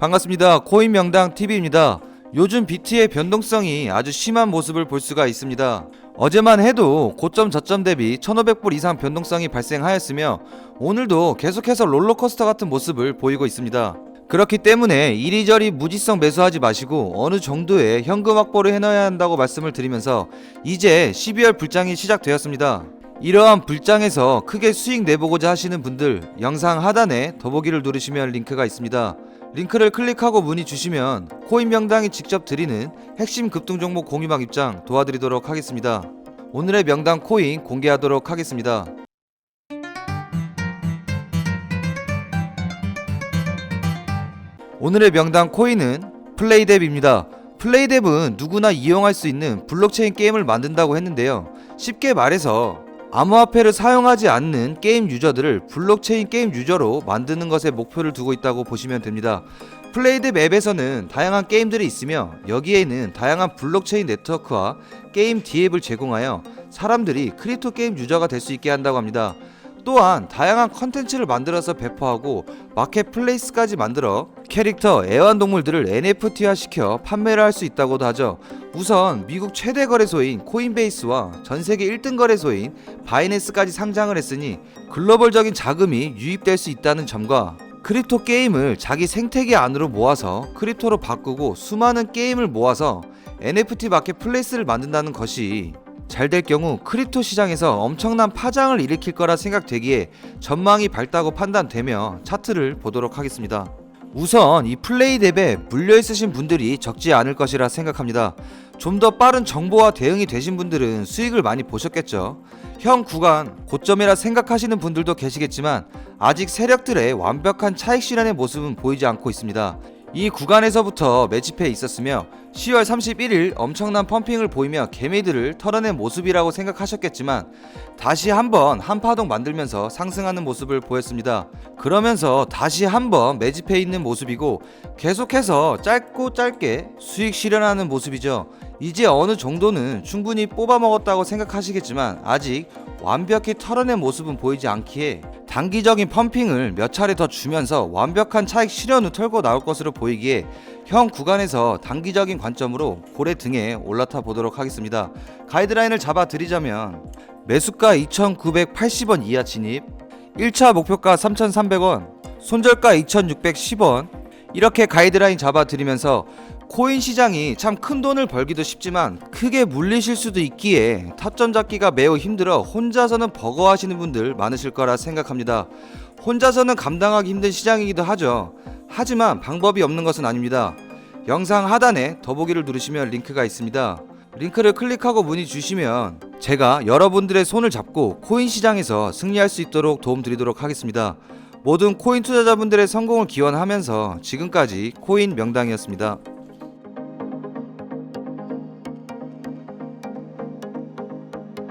반갑습니다. 코인 명당 TV입니다. 요즘 비트의 변동성이 아주 심한 모습을 볼 수가 있습니다. 어제만 해도 고점 저점 대비 1500불 이상 변동성이 발생하였으며 오늘도 계속해서 롤러코스터 같은 모습을 보이고 있습니다. 그렇기 때문에 이리저리 무지성 매수하지 마시고 어느 정도의 현금 확보를 해놔야 한다고 말씀을 드리면서 이제 12월 불장이 시작되었습니다. 이러한 불장에서 크게 수익 내보고자 하시는 분들 영상 하단에 더보기를 누르시면 링크가 있습니다. 링크를 클릭하고 문의 주시면 코인 명당이 직접 드리는 핵심 급등 종목 공유방 입장 도와드리도록 하겠습니다. 오늘의 명당 코인 공개하도록 하겠습니다. 오늘의 명당 코인은 플레이뎁입니다. 플레이뎁은 누구나 이용할 수 있는 블록체인 게임을 만든다고 했는데요. 쉽게 말해서 암호화폐를 사용하지 않는 게임 유저들을 블록체인 게임 유저로 만드는 것에 목표를 두고 있다고 보시면 됩니다. 플레이드 맵에서는 다양한 게임들이 있으며 여기에는 다양한 블록체인 네트워크와 게임 디앱을 제공하여 사람들이 크립토 게임 유저가 될 수 있게 한다고 합니다. 또한 다양한 컨텐츠를 만들어서 배포하고 마켓플레이스까지 만들어 캐릭터, 애완동물들을 NFT화 시켜 판매를 할 수 있다고도 하죠. 우선 미국 최대 거래소인 코인베이스와 전 세계 1등 거래소인 바이낸스까지 상장을 했으니 글로벌적인 자금이 유입될 수 있다는 점과 크립토 게임을 자기 생태계 안으로 모아서 크립토로 바꾸고 수많은 게임을 모아서 NFT 마켓 플레이스를 만든다는 것이 잘 될 경우 크립토 시장에서 엄청난 파장을 일으킬 거라 생각되기에 전망이 밝다고 판단되며 차트를 보도록 하겠습니다. 우선 이 플레이 랩에 물려 있으신 분들이 적지 않을 것이라 생각합니다. 좀 더 빠른 정보와 대응이 되신 분들은 수익을 많이 보셨겠죠. 현 구간 고점이라 생각하시는 분들도 계시겠지만 아직 세력들의 완벽한 차익 실현의 모습은 보이지 않고 있습니다. 이 구간에서부터 매집해 있었으며 10월 31일 엄청난 펌핑을 보이며 개미들을 털어낸 모습이라고 생각하셨겠지만 다시 한번 한파동 만들면서 상승하는 모습을 보였습니다. 그러면서 다시 한번 매집해 있는 모습이고 계속해서 짧고 짧게 수익 실현하는 모습이죠. 이제 어느 정도는 충분히 뽑아 먹었다고 생각하시겠지만 아직 완벽히 털어낸 모습은 보이지 않기에 단기적인 펌핑을 몇 차례 더 주면서 완벽한 차익 실현 후 털고 나올 것으로 보이기에 현 구간에서 단기적인 관점으로 고래 등에 올라타 보도록 하겠습니다. 가이드라인을 잡아 드리자면 매수가 2,980원 이하 진입, 1차 목표가 3,300원, 손절가 2,610원 이렇게 가이드라인 잡아 드리면서 코인 시장이 참 큰 돈을 벌기도 쉽지만 크게 물리실 수도 있기에 타점 잡기가 매우 힘들어 혼자서는 버거워하시는 분들 많으실 거라 생각합니다. 혼자서는 감당하기 힘든 시장이기도 하죠. 하지만 방법이 없는 것은 아닙니다. 영상 하단에 더보기를 누르시면 링크가 있습니다. 링크를 클릭하고 문의 주시면 제가 여러분들의 손을 잡고 코인 시장에서 승리할 수 있도록 도움드리도록 하겠습니다. 모든 코인 투자자분들의 성공을 기원하면서 지금까지 코인 명당이었습니다.